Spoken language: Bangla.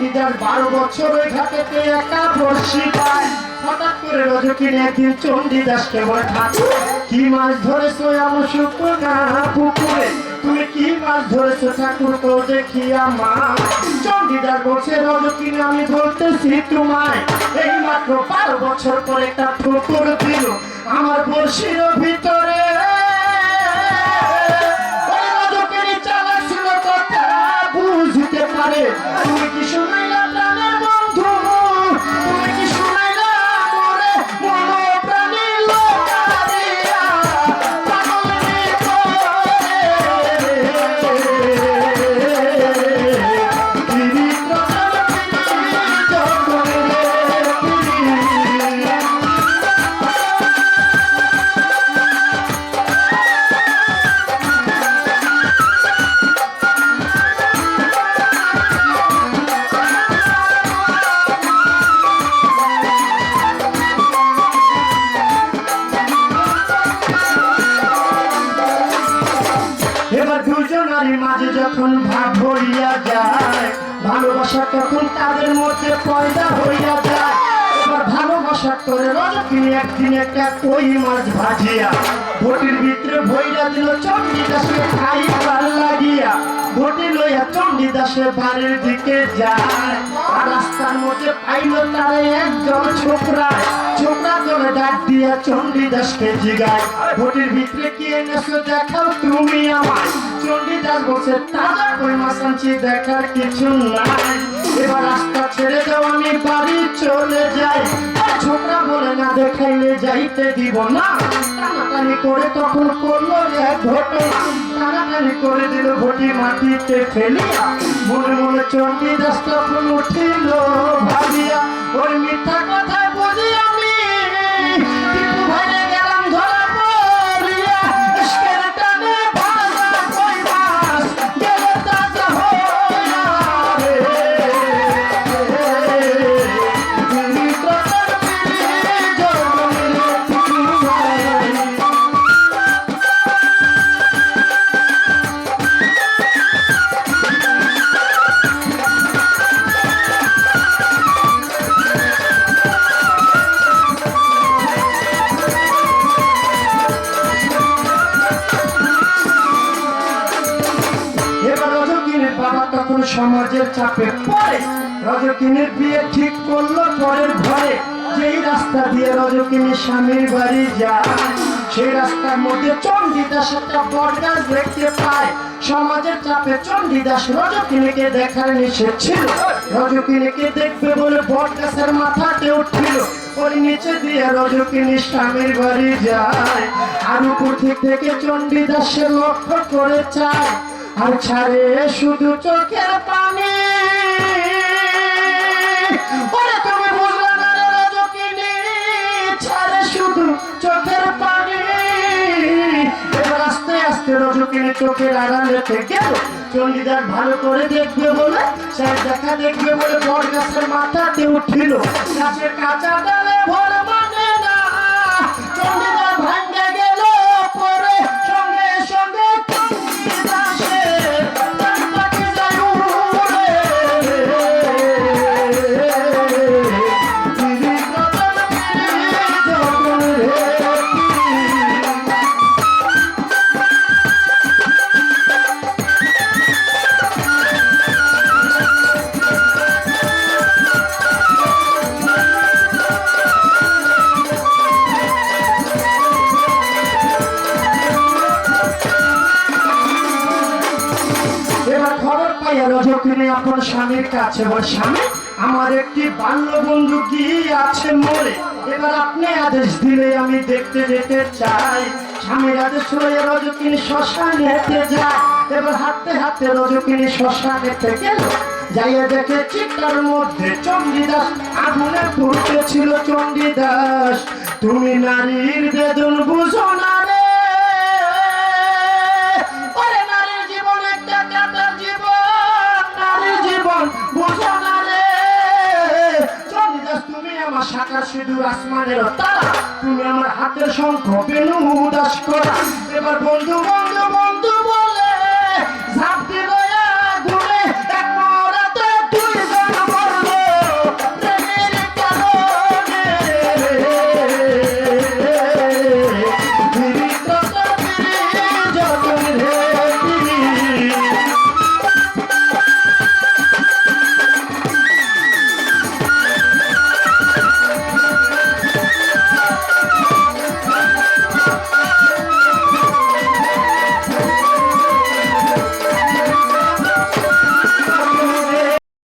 চন্ডিদার বারো বছর একা বসি পায়। হঠাৎ করে ঠাকুর কি মাছ ধরেছো এমন শুকনা পুকুরে? তুমি কি মাছ ধরেছো ঠাকুর তো দেখি আমার চন্ডিদার বলছে রজকিনী আমি বলতেছি তোমায়। এই মাত্র বারো বছর পরে একটা ঠুকুর দিল। আমার বর্ষির ভিতরে দুজনারই মাঝে যখন ভাগ হইয়া যায়, ভালোবাসা তখন তাদের মধ্যে পয়দা হইয়া যায়। এবার ভালোবাসা করে রজকিনী একদিন একটা কই মাছ ভাজিয়া ভটির ভিতরে ভইরা দিল চণ্ডীদাসকে খাইবার লাগিয়া। ভটি লইয়া চণ্ডীদাসের বাড়ির দিকে যায়। আর রাস্তার মধ্যে পাইল তার একজন ছোকরা। ছোকরা জনে ডাক দিয়া চণ্ডীদাসকে জিগায়। ভটির ভিতরে কি এনেছো দেখাও তুমি আমার চণ্ডীদাস বলছে, তাজা কই মাছ আনছি দেখার কিছু নাই। এবার রাস্তা ছেড়ে আমি বাড়ি চলে যাই। ছোকরা বলে না দেখাইলে যাইতে দিব না। টানাটানি করে তখন করল টানাটানি করে দিল ভটি মাটিতে ফেলিয়া। মনে মনে চণ্ডীদাস তখন উঠিল ভাবিয়া, ওই মিথ্যা কথা সমাজের চাপে পড়ে। রজকিনীর বিয়ে ঠিক করল পরের ঘরে। যেই রাস্তা দিয়ে রজকিনীর স্বামীর বাড়ি যায়, সেই রাস্তার মধ্যে চণ্ডীদাস একটা বটগাছ দেখতে পায়। সমাজের চাপে চণ্ডীদাস রজকিনীকে দেখার নিষেধ ছিল। রজকিনীকে দেখবে বলে বটগাছের মাথাতে উঠছিল ওর নিচে দিয়ে রজকিনীর স্বামীর বাড়ি যায়। আর উপর থেকে চণ্ডীদাসের লক্ষ্য করে চায়। আর ছাড়ে শুধু চোখের পানি। রে শুধু চোখের পানি। এবার আস্তে আস্তে গেল। চণ্ডীদার ভালো করে দেখবে বলে, স্যার দেখা দেখবে বলে উঠিল। গাছের কাঁচা ডালে যাইয়া দেখে চিত্তার মধ্যে চণ্ডীদাস আগুনে ফুটেছিল চণ্ডীদাস। তুমি নারীর বেদন বুঝো না সিঁদুর আসমানের তারা তুমি আমার হাতের শঙ্খ বেনু উদাস করা। এবার বন্ধু বন্ধু।